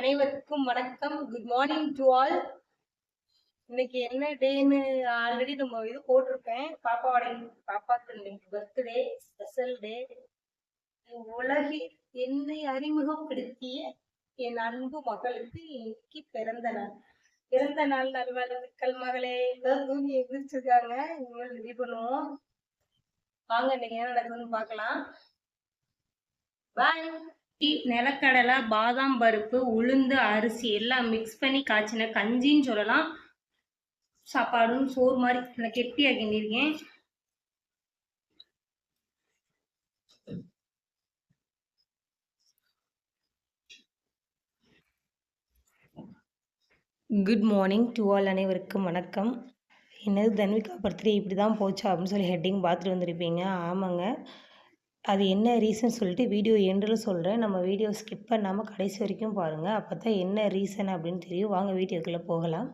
அனைவருக்கும் வணக்கம். Good morning to all இன்னைக்கு என்ன டேன்னு ஆல்ரெடி நம்ம இது போட்டிருப்பேன். பாப்பாவோட பாப்பாக்கு இன்னைக்கு பர்த்டே ஸ்பெஷல் டே உலகில் என்னை அறிமுகப்படுத்திய என் அன்பு மகளுக்கு இன்னைக்கு பிறந்த நாள். பிறந்த நாள் நல்வாழ்த்துக்கள் மகளே. தூங்கி எந்திரிச்சிருக்காங்க. இனிமேல் ரெடி பண்ணுவோம். வாங்க இன்னைக்கு என்ன நடக்குதுன்னு பார்க்கலாம். பாய் நிலக்கடலை பாதாம் பருப்பு உளுந்து அரிசி எல்லாம் மிக்ஸ் பண்ணி காய்ச்சின கஞ்சின்னு சொல்லலாம். சாப்பாடும் சோறு மாதிரி நான் கெட்டியாக கிண்டிருக்கேன். குட் மார்னிங் டு ஆல் அனைவருக்கும் வணக்கம். என்னது தன்விகா பர்த்டே இப்படி தான் போச்சா அப்படின்னு சொல்லி ஹெட்டிங் பார்த்துட்டு வந்திருப்பீங்க. ஆமாங்க. அது என்ன ரீசன் சொல்லிட்டு வீடியோ எண்டில் சொல்கிறேன் நம்ம வீடியோ ஸ்கிப் பண்ணாமல் கடைசி வரைக்கும் பாருங்கள் அப்போ தான் என்ன ரீசன் அப்படின்னு தெரியும். வாங்க வீடியோக்குள்ளே போகலாம்.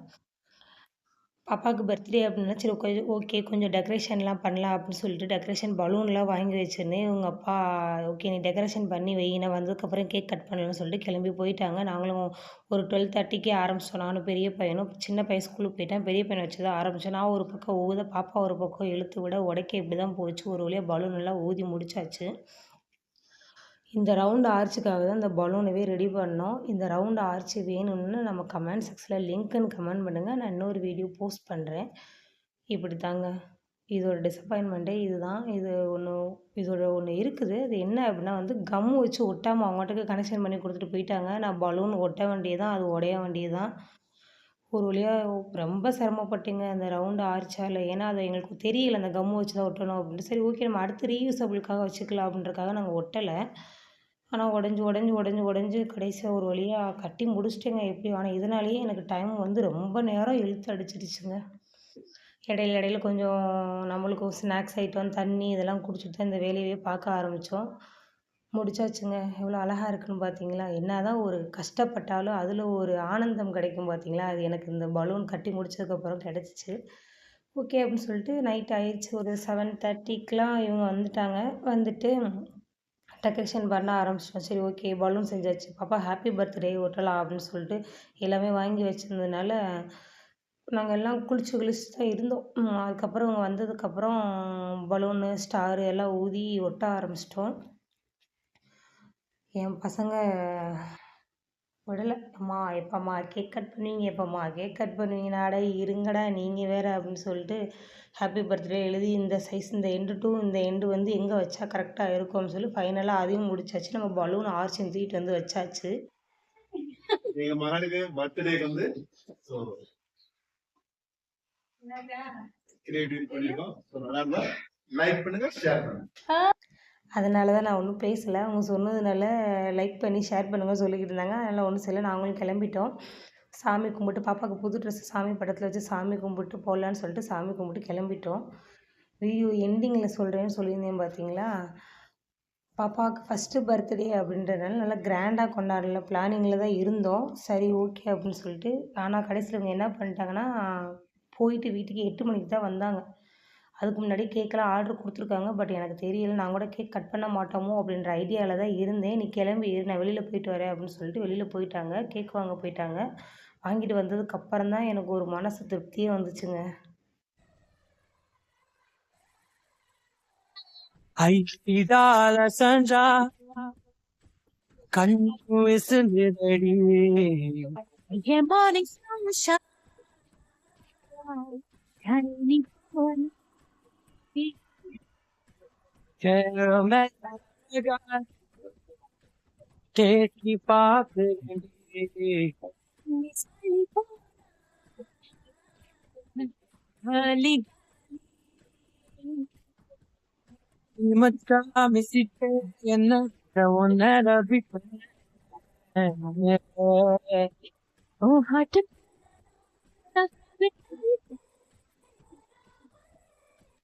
பாப்பாவுக்கு பர்த்டே அப்படின்னா சரி கொஞ்சம் ஓகே கொஞ்சம் டெக்கரேஷன்லாம் பண்ணலாம் அப்படின்னு சொல்லிட்டு டெக்கரேஷன் பலூன்லாம் வாங்கி வச்சுருந்தேன் உங்கள் அப்பா ஓகே நீ டெக்கரேஷன் பண்ணி வை நான் வந்ததுக்கப்புறம் கேக் கட் பண்ணலாம்னு சொல்லிட்டு கிளம்பி போயிட்டாங்க. நாங்களும் ஒரு டுவெல் தேர்ட்டிக்கே ஆரம்பித்தோம் நானும் பெரிய பையனும் சின்ன பையன் ஸ்கூலுக்கு போயிட்டேன். பெரிய பையனை வச்சு தான் ஆரம்பித்தோம் நான் ஒரு பக்கம் ஊத பாப்பா ஒரு பக்கம் இழுத்து விட உடைக்க இப்படி தான் போச்சு. ஒரு வழியாக பலூன் எல்லாம் ஊதி முடிச்சாச்சு. இந்த ரவுண்டு ஆர்ச்சுக்காக தான் இந்த பலூனவே ரெடி பண்ணோம். இந்த ரவுண்டு ஆர்ச்சு வேணும்னு நம்ம கமெண்ட் செக்ஷனில் லிங்க்குன்னு கமெண்ட் பண்ணுங்கள் நான் இன்னொரு வீடியோ போஸ்ட் பண்ணுறேன் இப்படி தாங்க இதோட டிசப்பாயின்மெண்ட்டே இதுதான். இது ஒன்று இதோட ஒன்று இருக்குது. அது என்ன அப்படின்னா வந்து கம் வச்சு ஒட்டாமல் அவங்கள்ட்ட கனெக்ஷன் பண்ணி கொடுத்துட்டு போயிட்டாங்க. நான் பலூன் ஒட்ட வேண்டியது தான் அது உடைய வேண்டியது தான் ஒரு வழியாக ரொம்ப சிரமப்பட்டுங்க அந்த ரவுண்டு ஆர்ச்சால். ஏன்னா அது எங்களுக்கு தெரியல. அந்த கம்மு வச்சு தான் ஒட்டணும் அப்படின்ட்டு. சரி ஓகே நம்ம அடுத்து ரீயூசபிளுக்காக வச்சுக்கலாம் அப்படின்றக்காக நாங்கள் ஒட்டலை. ஆனால் உடஞ்சி உடஞ்சி உடஞ்சி உடஞ்சி கடைசியாக ஒரு வழியாக கட்டி முடிச்சிட்டேங்க எப்படி ஆனால் இதனாலேயே எனக்கு டைம் வந்து ரொம்ப நேரம் இழுத்து அடிச்சிடுச்சுங்க. இடையில இடையில கொஞ்சம் நம்மளுக்கும் ஸ்நாக்ஸ் ஐட்டம் தண்ணி இதெல்லாம் குடிச்சிட்டு தான் இந்த வேலையவே பார்க்க ஆரம்பித்தோம் முடிச்சாச்சுங்க. எவ்வளோ அழகாக இருக்குன்னு பார்த்தீங்களா என்ன தான் ஒரு கஷ்டப்பட்டாலும் அதில் ஒரு ஆனந்தம் கிடைக்கும் பார்த்தீங்களா அது எனக்கு இந்த பலூன் கட்டி முடிச்சதுக்கப்புறம் கிடச்சிச்சு. ஓகே அப்படின்னு சொல்லிட்டு நைட் ஆயிடுச்சு. ஒரு செவன் தேர்ட்டிக்கெலாம் இவங்க வந்துட்டாங்க. வந்துட்டு டெக்கரேஷன் பண்ண ஆரம்பிச்சிட்டோம் சரி ஓகே பலூன் செஞ்சாச்சு. பாப்பா ஹாப்பி பர்த்டே ஒட்டலாம் அப்படின்னு சொல்லிட்டு எல்லாமே வாங்கி வச்சிருந்ததுனால நாங்கள் எல்லாம் குளிச்சு குளிச்சு தான் இருந்தோம். அதுக்கப்புறம் அவங்க வந்ததுக்கப்புறம் பலூனு ஸ்டாரு எல்லாம் ஊதி ஒட்ட ஆரம்பிச்சிட்டோம். என் பசங்க விடலை அம்மா எப்போம்மா கேக் கட் பண்ணுவீங்க எப்போம்மா கேக் கட் பண்ணுவீங்க நாடா இருங்கடா நீங்கள் வேறு அப்படின்னு சொல்லிட்டு ஹாப்பி பர்த்டே எழுதி இந்த சைஸ் இந்த எண்டு டூ இந்த எண்டு வந்து எங்கே வச்சா கரெக்டாக இருக்கும்னு சொல்லி ஃபைனலாக அதையும் முடிச்சாச்சு. நம்ம பலூன் ஆர்ச்சி தூக்கிட்டு வந்து வச்சாச்சு. எங்க மகனுக்கு பர்த்டேக்கு வந்து கிரியேட்டிவ் பண்ணிருக்கோம். லைக் பண்ணுங்க ஷேர் பண்ணுங்க. அதனால தான் நான் ஒன்றும் பேசலை. அவங்க சொன்னதுனால லைக் பண்ணி ஷேர் பண்ணுங்க சொல்லிக்கிட்டு இருந்தாங்க. அதனால் ஒன்றும் செய்யலை. நாங்களும் கிளம்பிட்டோம். சாமி கும்பிட்டு பாப்பாவுக்கு புது ட்ரெஸ் சாமி படத்தில் வச்சு சாமி கும்பிட்டு போடலான்னு சொல்லிட்டு சாமி கும்பிட்டு கிளம்பிட்டோம். வீடியோ எண்டிங்கில் சொல்கிறேன்னு சொல்லியிருந்தேன் பார்த்தீங்களா பாப்பாவுக்கு ஃபஸ்ட்டு பர்த்டே அப்படின்றதுனால நல்லா கிராண்டாக கொண்டாடல. பிளானிங்கில் தான் இருந்தோம். சரி ஓகே அப்படின்னு சொல்லிட்டு ஆனால் கடைசியில் இவங்க என்ன பண்ணிட்டாங்கன்னா போயிட்டு வீட்டுக்கு எட்டு மணிக்கு தான் வந்தாங்க. அதுக்கு முன்னாடி கேக்கெல்லாம் ஆர்டர் கொடுத்துருக்காங்க. பட் எனக்கு தெரியல நான் கூட கேக் கட் பண்ண மாட்டோமோ அப்படின்ற ஐடியாவில் தான் இருந்தேன். நீ கிளம்பி நான் வெளியில் போயிட்டு வரேன் அப்படின்னு சொல்லிட்டு வெளியில் போயிட்டாங்க. கேக் வாங்க போயிட்டாங்க. வாங்கிட்டு வந்ததுக்கு அப்புறம் தான் எனக்கு ஒரு மனசு திருப்தியே வந்துச்சுங்க. ஐதால சஞ்சா கண்ணு விசுந்தடி மார்னிங் சன்ஷைன் கண்ணி போய் கேட்டி பார்த்து மச்சான் மிசிட்டு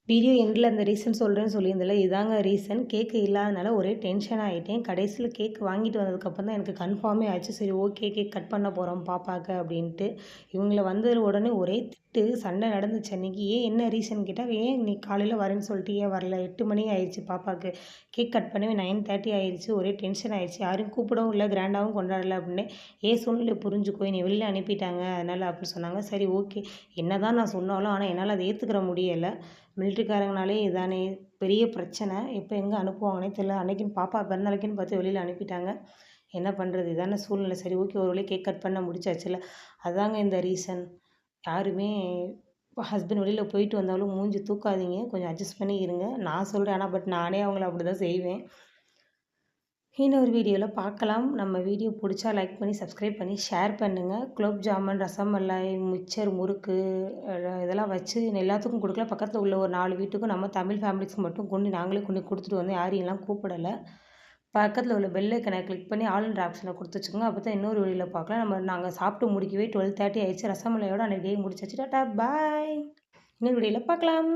வீடியோ எண்டில் அந்த ரீசன் சொல்கிறேன்னு சொல்லியிருந்தில்ல இதாங்க ரீசன். கேக்கு இல்லாதனால ஒரே டென்ஷன் ஆகிட்டேன் கடைசியில் கேக் வாங்கிட்டு வந்ததுக்கப்புறம் தான் எனக்கு கன்ஃபார்மே ஆச்சு. சரி ஓகே கேக் கட் பண்ண போகிறோம் பாப்பாக்கு அப்படின்ட்டு. இவங்கள வந்தது உடனே ஒரே திட்டு சண்டை நடந்துச்சு அன்றைக்கி ஏன் என்ன ரீசன் கேட்டால் ஏன் நீ காலையில் வரேன்னு சொல்லிட்டு ஏன் வரல? எட்டு மணி ஆயிடுச்சு பாப்பாவுக்கு கேக் கட் பண்ணவே நைன் தேர்ட்டி ஆயிடுச்சு. ஒரே டென்ஷன் ஆயிடுச்சு. யாரும் கூப்பிடவும் இல்லை கிராண்டாகவும் கொண்டாடல அப்படின்னு ஏன் சூழ்நிலை புரிஞ்சுக்கோ என்னை வெளியில் அனுப்பிட்டாங்க அதனால் அப்படின்னு சொன்னாங்க. சரி ஓகே. என்ன தான் நான் சொன்னாலும் ஆனால் என்னால் அதை ஏற்றுக்கிற முடியலை. மிலிட்ரிக்காரங்கனாலே இதானே பெரிய பிரச்சனை. எப்போ எங்கே அனுப்புவாங்கன்னே தெரியல. அன்னைக்குன்னு பாப்பா பிறந்தநாளைக்குன்னு பார்த்து வெளியில் அனுப்பிட்டாங்க. என்ன பண்ணுறது இதான சூழ்நிலை. சரி ஓகே ஒரு வழியை கேக் கட் பண்ண முடிச்சாச்சுல அதாங்க இந்த ரீசன் யாருமே ஹஸ்பண்ட் வெளியில் போயிட்டு வந்தாலும் மூஞ்சி தூக்காதீங்க. கொஞ்சம் அட்ஜஸ்ட் பண்ணி இருங்க. நான் சொல்கிறேன் ஆனால் பட் நானே அவங்கள அப்படி தான் செய்வேன். இன்னொரு வீடியோவில் பார்க்கலாம். நம்ம வீடியோ பிடிச்சா லைக் பண்ணி சப்ஸ்கிரைப் பண்ணி ஷேர் பண்ணுங்கள் குலோப் ஜாமுன் ரசமலாய் மிச்சர் முறுக்கு இதெல்லாம் வச்சு எல்லாத்துக்கும் கொடுக்கல. பக்கத்தில் உள்ள ஒரு நாலு வீட்டுக்கும் நம்ம தமிழ் ஃபேமிலிஸ்க்கு மட்டும் கொண்டு நாங்களே கொண்டு கொடுத்துட்டு வந்து யாரையும் எல்லாம் கூப்பிடலை. பக்கத்தில் உள்ள பெல் ஐக்கனை கிளிக் பண்ணி ஆல் ஆப்ஷனில் ஆப்ஷனை கொடுத்து வச்சுக்கோங்க. அப்போ தான் இன்னொரு வீடியோவில் பார்க்கலாம். நம்ம நாங்கள் சாப்பிட்டு முடிக்கவே டுவெல் தேர்ட்டி ஆயிடுச்சு. ரசமலையோட அன்றைக்கி டே முடிச்சாச்சு. டாட்டா பாய் இன்னொரு வீடியோவில் பார்க்கலாம்.